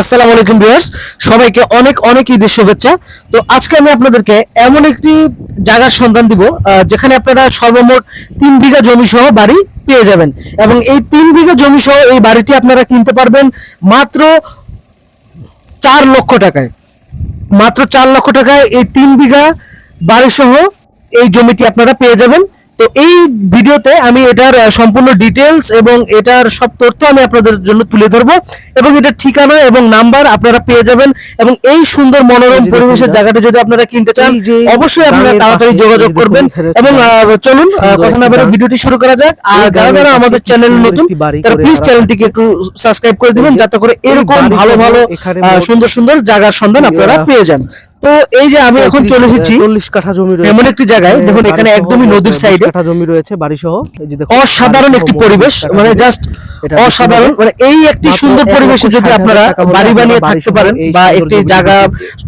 আসসালামু আলাইকুম ভিউয়ার্স। সবাইকে অনেক অনেক ঈদের শুভেচ্ছা। তো আজকে আমি আপনাদেরকে এমন একটি জায়গার সন্ধান দিব যেখানে আপনারা সর্বমোট তিন বিঘা জমি সহ বাড়ি পেয়ে যাবেন। এবং এই তিন বিঘা জমি সহ এই বাড়িটি আপনারা কিনতে পারবেন মাত্র চার লক্ষ টাকায়। মাত্র চার লক্ষ টাকায় এই তিন বিঘা বাড়ি সহ এই জমিটি আপনারা পেয়ে যাবেন। তো এই ভিডিওতে আমি এটার সম্পূর্ণ ডিটেলস এবং এটার সব তথ্য আমি আপনাদের জন্য তুলে ধরবো এবং এটার ঠিকানা এবং নাম্বার আপনারা পেয়ে যাবেন এবং এই সুন্দর মনোরম পরিবেশের জায়গাটা যদি আপনারা কিনতে চান অবশ্যই আপনারা তাড়াতাড়ি যোগাযোগ করবেন এবং চলুন কথা না ভিডিওটি শুরু করা যাক। আর যারা যারা আমাদের চ্যানেল নতুন তারা প্লিজ চ্যানেলটিকে একটু সাবস্ক্রাইব করে দিবেন যাতে করে এরকম ভালো ভালো সুন্দর সুন্দর জায়গার সন্ধান আপনারা পেয়ে যান। তো এই যে আমি এখন চলে এসেছি চল্লিশ কাঠা জমি এমন একটি জায়গায় দেখুন এখানে একদমই নদীর সাইডে। কাঠা জমি রয়েছে বাড়ি সহ অসাধারণ একটি পরিবেশ মানে জাস্ট অসাধারণ। মানে এই একটি সুন্দর পরিবেশে যদি আপনারা বাড়ি বানিয়ে থাকতে পারেন বা একটি জায়গা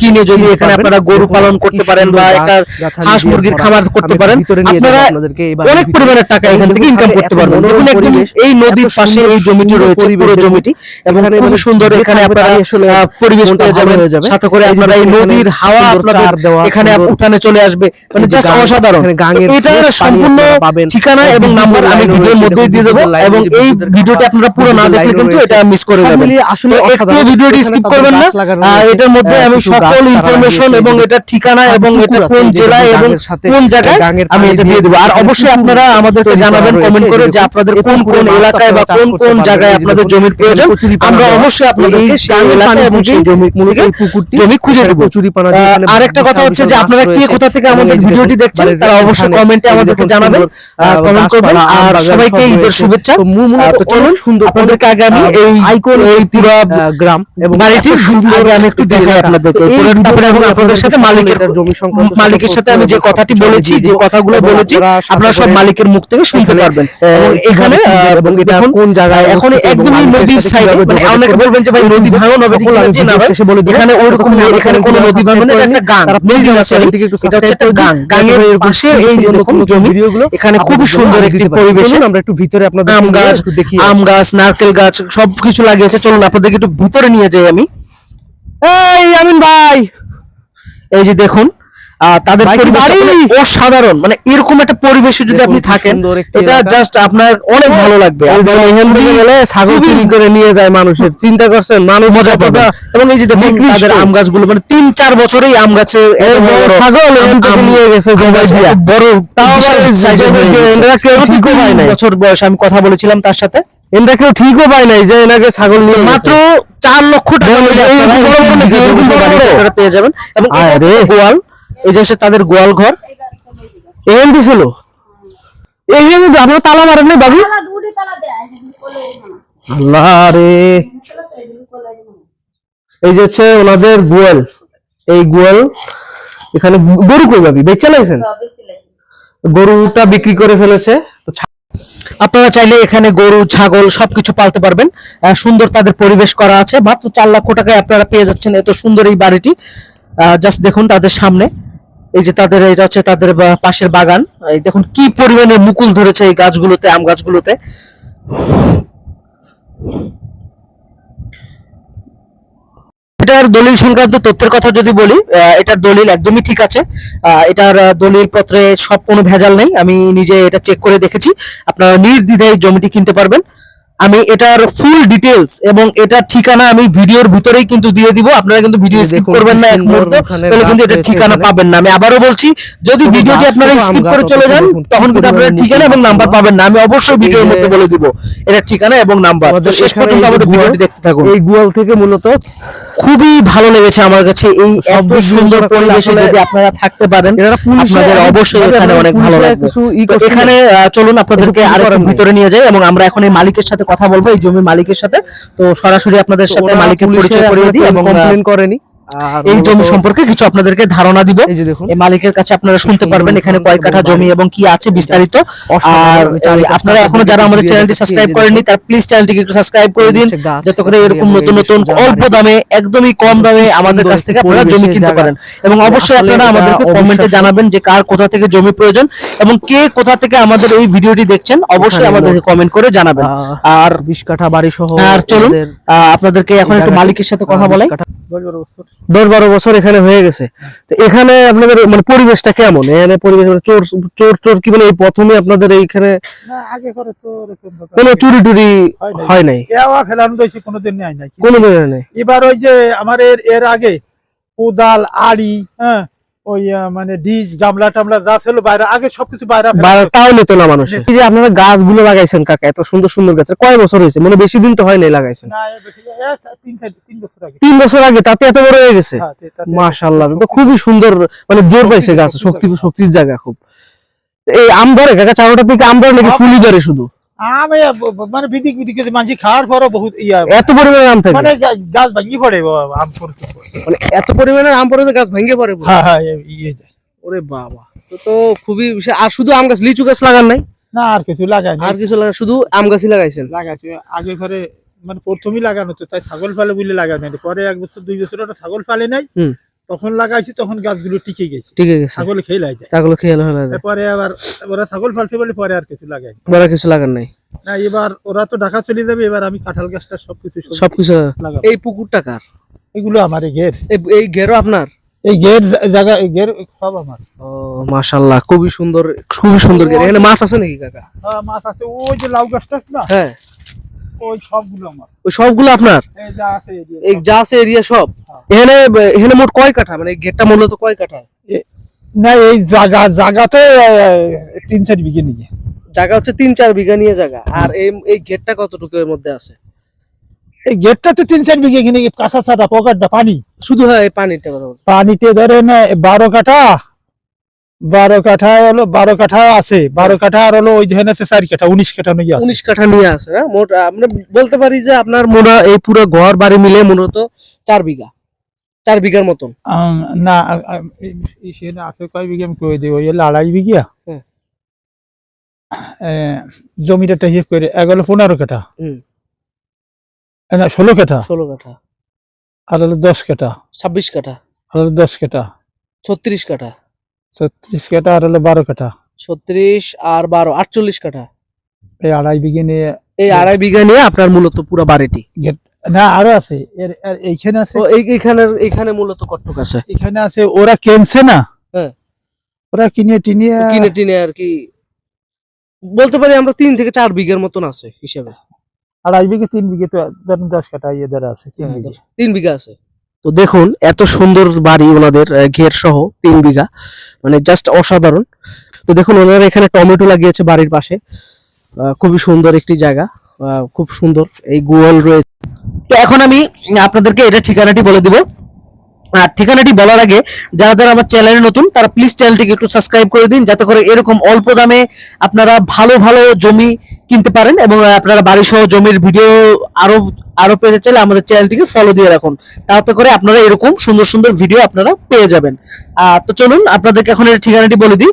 কিনে যদি এখানে আপনারা গরু পালন করতে পারেন বা একটা হাঁস মুরগির খামার করতে পারেন আপনারা অনেক পরিমাণের টাকা এখান থেকে ইনকাম করতে পারবেন। দেখুন একদম এই নদীর পাশে এই জমিটি রয়েছে পুরো জমিটি এবং খুব সুন্দর এখানে আপনারা পরিবেশ পেয়ে যাবেন। সাথে করে আপনারা এই নদীর হাওয়া আপনাদের এখানে উঠানে চলে আসবে। মানে জাস্ট অসাধারণ এটার সম্পূর্ণ ঠিকানা এবং নাম্বার আমি ভিডিওর মধ্যেই দিয়ে দেবো এবং এই ভিডিওটি আপনারা পুরো না দেখলে কিন্তু এটা মিস করে যাবেন। আসলে তো একটু ভিডিওটি স্কিপ করবেন না। রয়েছে, এটার মধ্যে আমি সকল ইনফরমেশন এবং এটার ঠিকানা এবং এটা কোন জেলায় এবং কোন জায়গায় আমি এটা দিয়ে দেবো। আর অবশ্যই আপনারা আমাদেরকে জানাবেন কমেন্ট করে যে আপনাদের কোন কোন এলাকায় বা কোন কোন জায়গায় আপনাদের জমির প্রয়োজন আমরা অবশ্যই আপনাদেরকে সেই এলাকা এবং সেই জমি এই পুকুরটি জমি খুঁজে দেবো। এখানে আরেকটা কথা হচ্ছে যে আপনারা কে কোথা থেকে আমাদের ভিডিওটি দেখছেন তারা অবশ্যই কমেন্টে আমাদেরকে জানাবেন কমেন্ট করবেন আর সবাইকে ঈদের শুভেচ্ছা তো চলুন আপনাদেরকে এই iconic এই পুরো গ্রাম এবং বাড়িটির এত সুন্দর আমি একটু দেখাই আপনাদেরকে তারপরে এবং আপনাদের সাথে মালিকের জমি সংক্রান্ত মালিকের সাথে আমি যে কথাটি বলেছি যে কথাগুলো বলেছি আপনারা সব মালিকের মুখ থেকে শুনতে পারবেন এখানে এবং এটা কোন জায়গায় এখন একদমই নদীর সাইডে মানে অনেকে বলবেন যে ভাই নদী ভাঙন হবে আমি না ভাই এখানে ততক্ষণ এখানে কোনো নদী ভাঙন এটা একটা গাং নদী না একটু এটা হচ্ছে একটা গাং গাঙের পাশে এই যে দেখুন জমি এখানে খুবই সুন্দর একটি। পরিবেশে আমরা একটু ভিতরে আপনাদের আম গাছ দেখি আম গাছ নারকেল গাছ সবকিছু লাগিয়েছে। চলুন আপনাদেরকে একটু ভিতরে নিয়ে যাই আমি। এই আমিন ভাই! এই যে দেখুন তাদের অসাধারণ। মানে এরকম একটা পরিবেশে যদি আপনি থাকেন এটা জাস্ট আপনার অনেক ভালো লাগবে। ছাগল চুরি করে নিয়ে যায় মানুষের। চিন্তা করছেন মানুষ মজা পাবে। এবং এই যে দেখুন তাদের আম গাছগুলো মানে তিন চার বছরেই আম গাছে ছাগল আম- আম- নিয়ে গেছে। বড় তাও। বছর বয়স আমি কথা বলেছিলাম তার সাথে। এনরা কেউ ঠিকও পায় নাই যে এনাকে ছাগল নিয়ে মাত্র চার লক্ষ টাকা পেয়ে যাবেন। এবং গোয়াল এই যে তাদের গোয়াল ঘর। এখান ছিল। এই যে আপনার তালা মারেন নাই বাবু? তালা দুটি তালা দেয় কোলে না আল্লাহ রে। এই যে হচ্ছে ওনাদের গোয়াল এই গোয়াল এখানে গরু কই পাবি বেচা লাইছেন? গরুটা বিক্রি করে ফেলেছে। তো আপনারা চাইলে এখানে গরু, ছাগল সবকিছু পালতে পারবেন। সুন্দর তাদের পরিবেশ করা আছে। মাত্র চার লক্ষ টাকায় আপনারা পেয়ে যাচ্ছেন এত সুন্দর এই বাড়িটি। জাস্ট দেখুন তাদের সামনে। এই যে তাদের এটা হচ্ছে তাদের পাশের বাগান। এই দেখুন কি পরিমাণে মুকুল ধরেছে এই গাছগুলোতে, আম গাছগুলোতে। এটার দলিল সংক্রান্ত তথ্যের কথা যদি বলি এটার দলিল একদমই ঠিক আছে। এটার দলিল পত্রে সব কোনো ভেজাল নেই। আমি নিজে এটা চেক করে দেখেছি। আপনারা নির্দ্বিধায় জমিটি কিনতে পারবেন। আমি এটার ফুল ডিটেলস এবং এটার ঠিকানা আমি ভিডিওর ভিতরেই কিন্তু দিয়ে দিব। আপনারা কিন্তু ভিডিও স্কিপ করবেন না এক মুহূর্ত তাহলে কিন্তু রয়েছে ঠিকানা পাবেন না। আমি আবারও বলছি যদি ভিডিওটি আপনারা স্কিপ করে চলে যান তখন কিন্তু আপনার ঠিকানা এবং নাম্বার পাবেন না। আমি অবশ্যই ভিডিওর মধ্যে বলে দিব এটার ঠিকানা এবং নাম্বার তো শেষ পর্যন্ত আমাদের ভিডিওটি দেখতে থাকুন। এই গোয়াল থেকে মূলত খুবই ভালো লেগেছে আমার কাছে এই এত সুন্দর পরিবেশে যদি আপনারা থাকতে পারেন আপনাদের অবশ্যই এখানে অনেক ভালো লাগবে। এখানে চলুন আপনাদেরকে আরেকটু ভিতরে নিয়ে যাই এবং আমরা এখন এই মালিকের সাথে কথা বলব এই জমির মালিকের সাথে। তো সরাসরি আপনাদের সাথে মালিকের পরিচয় করিয়ে দিই এবং কমপ্লেন করেনি? এই জমি সম্পর্কে কিছু আপনাদেরকে ধারণা দিব। এই যে দেখুন। এই মালিকের কাছে আপনারা শুনতে পারবেন এখানে কয় কাঠা জমি এবং কি আছে বিস্তারিত। আর আপনারা এখনও যারা আমাদের চ্যানেলটি সাবস্ক্রাইব করেননি তার প্লিজ চ্যানেলটিকে একটু সাবস্ক্রাইব করে দিন যাতে করে এরকম নতুন নতুন অল্প দামে একদমই কম দামে আমাদের কাছ থেকে আপনারা জমি কিনতে পারেন। এবং অবশ্যই আপনারা আমাদেরকে কমেন্টে জানাবেন যে কার কোথা থেকে জমি প্রয়োজন এবং কে কোথা থেকে আমাদের এই ভিডিওটি দেখছেন অবশ্যই আমাদেরকে কমেন্ট করে জানাবেন। আর বিশ কাঠা বাড়ি সহ আর চলুন আপনাদেরকে এখন একটু মালিকের সাথে কথা বলাই বিশ কাঠা- দশ বারো বছর এখানে হয়ে গেছে। তো এখানে আপনাদের মানে পরিবেশটা কেমন? এখানে পরিবেশ মানে চোর চোর চোর কি মানে এই প্রথমে আপনাদের এইখানে কোনো চুরি টুরি হয় নাই। ফেলানো রয়েছে কোনোদিন নাই। এবার ওই যে আমার এর এর আগে কোদাল আড়ি হ্যাঁ ওই মানে ডিশ গামলা টামলা যা ছিল বাইরে আগে সবকিছু বাইরে তাও নিত না মানুষ। এই যে আপনারা গাছগুলো লাগাইছেন কাকা এত সুন্দর সুন্দর গাছ। কয় বছর হয়েছে? মানে বেশি দিন তো হয় নাই লাগাইছেন। তিন বছর আগে। তিন বছর আগে তাতে এত বড় হয়ে গেছে? হ্যাঁ, মাশাল্লাহ তো খুবই সুন্দর মানে জোর পাইছে গাছ শক্তি শক্তি শক্তির জায়গা খুব। এই আম ধরে কাকা চারোটা থেকে আম ধরে নাকি ফুলি ধরে শুধু? আম মানে বিদিক বিদিক মাঝে খাওয়ার পরও বহুত ইয়া এত পরিমাণে আম থাকে? মানে গাছ ভাঙি পড়ে আম পড়ছে মানে এত পরিমাণে আম পড়ে গাছ ভেঙে পড়ে হ্যাঁ হ্যাঁ ইয়ে ওরে বাবা তো তো খুবই। আর শুধু আম গাছ লিচু গাছ লাগান নাই? না আর কিছু লাগাই আর কিছু লাগা শুধু আম গাছই লাগাইছেন? লাগাইছে। আগে ঘরে মানে প্রথমেই লাগানো তো তাই ছাগল ফালে বলে লাগানো। পরে এক বছর দুই বছর ওটা ছাগল ফালে নাই। তখন লাগাইছি তখন গাছগুলো টিকে গেছে। ঠিক আছে ছাগল খেয়ে লাই যায় ছাগল খেয়াল হলো পরে আবার ওরা ছাগল ফালছে বলে পরে আর কিছু লাগাই বড় কিছু লাগান নাই। না এবার ওরা তো ঢাকা চলে যাবে এবার আমি কাঁঠাল গাছটা সবকিছু সব সবকিছু লাগাবো। এই পুকুরটা কার? এগুলো আমার এই ঘের। এই- এই ঘেরো আপনার? এই ঘের জায়গা এই ঘের সব আমার। ও মাশাল্লাহ খুবই সুন্দর খুবই সুন্দর ঘের। এখানে মাছ আছে নাকি কাকা? হ্যাঁ, মাছ আছে। ওই যে লাউ গাছটা না? হ্যাঁ। ওই সবগুলো আমার। ওই সবগুলো আপনার? এই যা আছে এই এই যা আছে এরিয়া সব? এখানে এখানে মোট কয় কাঠা? মানে গেটটা মূলত কয় কাঠা? না এই জায়গা জায়গা তো তিন চার বিঘে নিয়ে। জায়গা হচ্ছে তিন চার বিঘা নিয়ে জায়গা আর এই এই গেটটা কতটুকু এর মধ্যে আছে? এই গেটটা তো তিন চার বিঘে এখানে কাঁচা ছাড়া পকেটটা পানি। শুধু হ্যাঁ পানিটা কথা। পানিতে ধরেন বারো কাঠা বারো কাঠা হলো বারো কাঠা আছে। বারো কাঠা আর হলো ওই ধান আছে চার কাঠা উনিশ কাঠা নিয়ে আছে। উনিশ কাঠা নিয়ে আছে না মোট আমরা বলতে পারি যে আপনার মোটা এই পুরো ঘর বাড়ি মিলে মূলত চার বিঘা চার বিঘার মতন। না সেখানে আছে কয় বিঘে আমি কই দিই ওই হলো আড়াই বিঘা। জমিটা হিসেব করে এগারো পনেরো কাঠা। না ষোলো কাঠা। ষোলো কাঠা। আর হলো দশ কাঠা। ছাব্বিশ কাঠা। আর হলো দশ কাঠা। ছত্রিশ কাঠা। ছত্রিশ কাঠা আর হলো বারো কাঠা। ছত্রিশ আর বারো আটচল্লিশ কাঠা। এই আড়াই বিঘে নিয়ে এই আড়াই বিঘা নিয়ে আপনার মূলত পুরো বাড়িটি? না আরও আছে। এর এইখানে আছে। এইখানে এইখানে মূলত কটক আছে। এখানে আছে ওরা কেনছে না? হ্যাঁ। ওরা কিনে টিনে কিনে টিনে আর কি বলতে পারি আমরা তিন থেকে চার বিঘার মতন আছে হিসাবে। আড়াই বিঘে তিন বিঘে তো দশ কাঠা ইয়েদের আছে তিন বিঘে। তিন বিঘা আছে। তো দেখুন, এত সুন্দর বাড়ি ওনাদের ঘের সহ তিন বিঘা মানে জাস্ট অসাধারণ। তো দেখুন, ওনারা এখানে টমেটো লাগিয়েছে বাড়ির পাশে। খুবই সুন্দর একটি জায়গা খুব সুন্দর এই গোয়াল রয়েছে তো এখন আমি আপনাদেরকে এটা ঠিকানাটি বলে দিব। আর ঠিকানাটি বলার আগে, যারা যারা আমার চ্যানেলে নতুন, তারা প্লিজ চ্যানেলটিকে একটু সাবস্ক্রাইব করে দিন, যাতে করে এরকম অল্প দামে আপনারা ভালো ভালো জমি কিনতে পারেন এবং আপনারা বাড়ি সহ জমির ভিডিও আরও আরও পেতে চাইলে আমাদের চ্যানেলটিকে ফলো দিয়ে রাখুন। তাতে করে আপনারা এরকম সুন্দর সুন্দর ভিডিও আপনারা পেয়ে যাবেন। তো চলুন, আপনাদেরকে এখন এর ঠিকানাটি বলে দিই।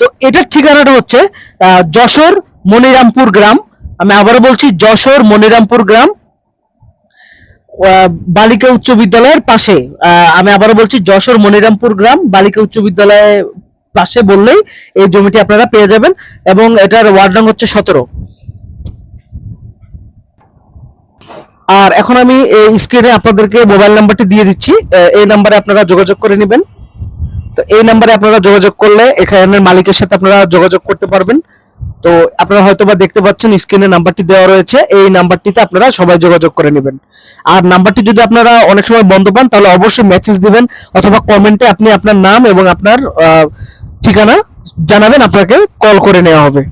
তো এটার ঠিকানাটা হচ্ছে যশোর মনিরামপুর গ্রাম। আমি আবারও বলছি, যশোর মনিরামপুর গ্রাম বালিকা উচ্চ বিদ্যালয়ের পাশে। আমি আবারও বলছি, যশোর মনিরামপুর গ্রাম, বালিকা উচ্চ বিদ্যালয়ের পাশে বললেই এই জমিটি আপনারা পেয়ে যাবেন। এবং এটার ওয়ার্ড নং হচ্ছে সতেরো। আর এখন আমি এই স্ক্রিনে আপনাদেরকে মোবাইল নাম্বারটি দিয়ে দিচ্ছি। এই নাম্বারে আপনারা যোগাযোগ করে নেবেন। তো এই নাম্বারে আপনারা যোগাযোগ করলে এখানের মালিকের সাথে আপনারা যোগাযোগ করতে পারবেন। তো আপনারা হয়তো বা দেখতে পাচ্ছেন স্ক্রিনে নাম্বারটি দেওয়া রয়েছে। এই নাম্বারটিতে আপনারা সবাই যোগাযোগ করে নেবেন। আর নাম্বারটি যদি আপনারা অনেক সময় বন্ধ পান, তাহলে অবশ্যই মেসেজ দিবেন অথবা কমেন্টে আপনি আপনার নাম এবং আপনার ঠিকানা জানাবেন। আপনাকে কল করে নেওয়া হবে।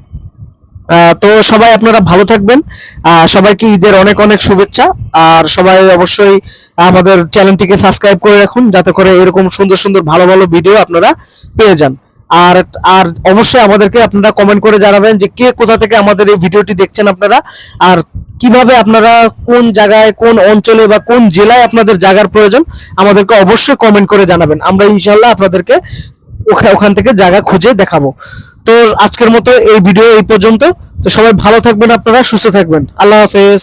তো সবাই আপনারা ভালো থাকবেন। সবাইকে ঈদের অনেক অনেক শুভেচ্ছা। আর সবাই অবশ্যই আমাদের চ্যানেলটিকে সাবস্ক্রাইব করে রাখুন, যাতে করে এরকম সুন্দর সুন্দর ভালো ভালো ভিডিও আপনারা পেয়ে যান। আর আর অবশ্যই আমাদেরকে আপনারা কমেন্ট করে জানাবেন যে কে কোথা থেকে আমাদের এই ভিডিওটি দেখছেন আপনারা। আর কীভাবে আপনারা কোন জায়গায়, কোন অঞ্চলে বা কোন জেলায় আপনাদের জায়গার প্রয়োজন, আমাদেরকে অবশ্যই কমেন্ট করে জানাবেন। আমরা ইনশাল্লাহ আপনাদেরকে ওখা- ওখান থেকে জায়গা খুঁজে দেখাবো। তো আজকের মতো এই ভিডিও এই পর্যন্ত। তো সবাই ভালো থাকবেন আপনারা, সুস্থ থাকবেন। আল্লাহ হাফেজ।